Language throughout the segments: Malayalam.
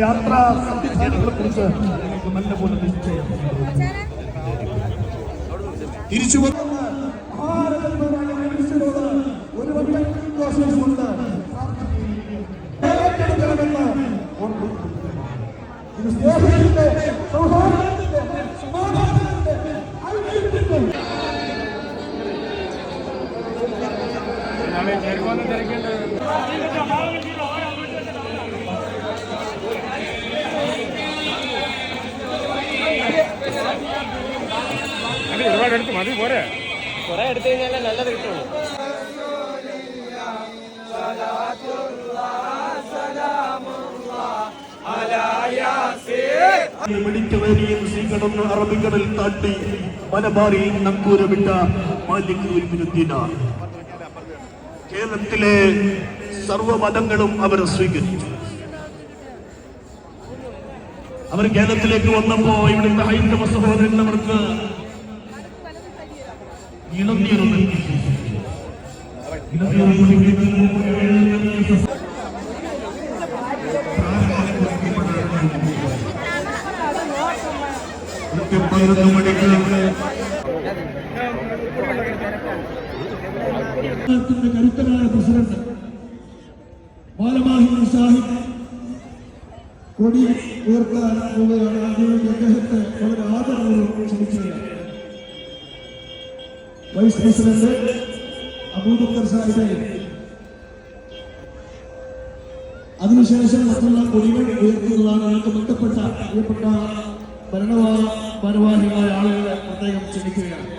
യാത്രാ സംവിധാനങ്ങളെ കുറിച്ച് നല്ലപോലെ നിശ്ചയം തിരിച്ചു ഒരു വട്ടം ഏറ്റെടുക്കണമെന്ന് ഇത് സ്നേഹത്തിന്റെ ഒരുപാട് എടുത്ത് മതി പോരെ കുറെ എടുത്തു കഴിഞ്ഞാലേ നല്ലത് കിട്ടുള്ളൂ മെഡിറ്ററേനിയൻ സീ കടന്ന് അറബിക്കടൽ താട്ടി മലബാറിൽ നങ്കൂരമിട്ട മാലിക് ഉൽമിനുദ്ദീന കേരളത്തിലെ സർവമതങ്ങളും അവർ സ്വീകരിച്ചു. അവർ കേരളത്തിലേക്ക് വന്നപ്പോ ഇവിടുത്തെ ഹൈന്ദവ സഹോദരൻ അവർക്ക് മണിക്ക് ത്തിന്റെ കരുത്തനായ പ്രസിഡന്റ് ബാലമാഹിനി സാഹിബ് കൊടി ഉയർത്താൻ പോവുകയാണ് അതിനുവേണ്ടി അദ്ദേഹത്തെ വളരെ ആദരവോടും ക്ഷണിക്കുകയാണ് വൈസ് പ്രസിഡന്റ് അബൂബക്കർ സാഹിബെ അതിനുശേഷം മറ്റുള്ള കൊടികൾ ഉയർത്തുന്നതാണ് ഞങ്ങൾക്ക് ബന്ധപ്പെട്ട പ്രിയപ്പെട്ട ഭരണവാ ഭാരവാഹികളായ ആളുകളെ പ്രത്യേകം ക്ഷണിക്കുകയാണ്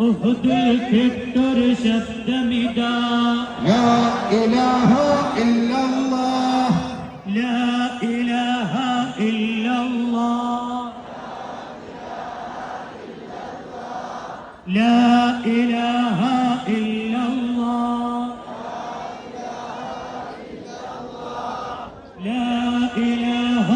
أهد الكبتر شد مدا لا إله إلا الله. لا إله إلا الله. لا إله إلا الله. لا إله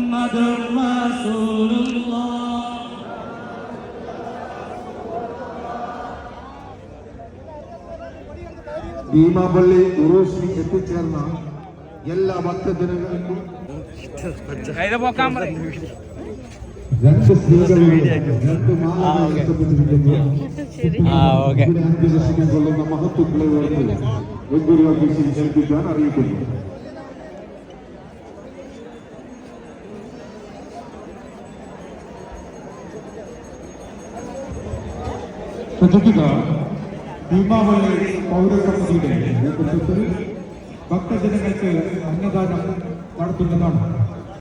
محمد رسول الله ഭീമാപള്ളി ഉറൂസിൽ എത്തിച്ചേർന്ന എല്ലാ ഭക്തജനങ്ങൾക്കും കൈത പോക്കാൻ പറയും രണ്ട് സ്ത്രീകളുടെ രണ്ട് മാലകൾ നഷ്ടപ്പെട്ടിരിക്കുന്നു ഇവിടെ അന്ത്യദർശനം കൊള്ളുന്ന മഹത്വങ്ങളെ ഓർത്ത് വെങ്കൂരി ഓഫീസിൽ ക്ഷണിപ്പിക്കാൻ അറിയിക്കുന്നു ശ്രദ്ധിക്കുക. ഭീമാവള്ളി പൗരസമിതിയുടെ നേതൃത്വത്തിൽ ഭക്തജനങ്ങൾക്ക് അന്നദാനം നടത്തുന്നതാണ്.